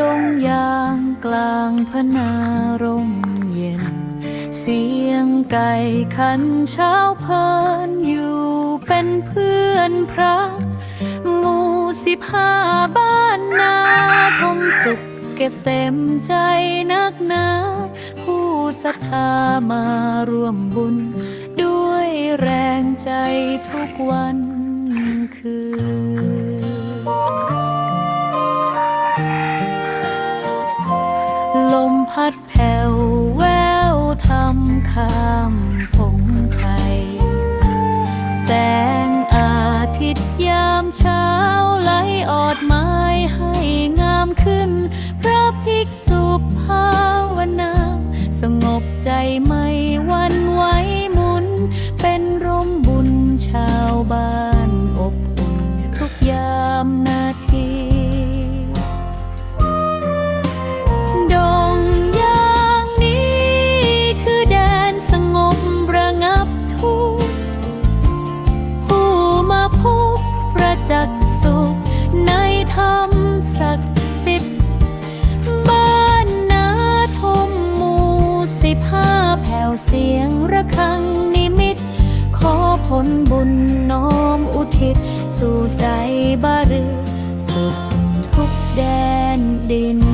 ดงยางกลางพนาร่มเย็น เสียงไก่ขันเช้าเพลินอยู่เป็นเพื่อนพระหมู่สิบห้าบ้านนาทมสุขเก็บเต็มใจนักหนา ผู้ศรัทธามาร่วมบุญ ด้วยแรงใจทุกวันคืน อดไม้ให้งามขึ้น พระภิกษุภาวนา สงบใจไม่วันไหวหมุน เป็นร่มบุญชาวบ้านอบอุ่นทุกยามนาทีดงยางนี้คือแดนสงบระงับทุก ผู้มาพบประจักษ์ ธรสักสิบบ้านนาทมูสิบห้าแผ่วเสียงระฆังนิมิต ขอผลบุญน้อมอุทิศ สู่ใจบารืสุขทุกแดนดิน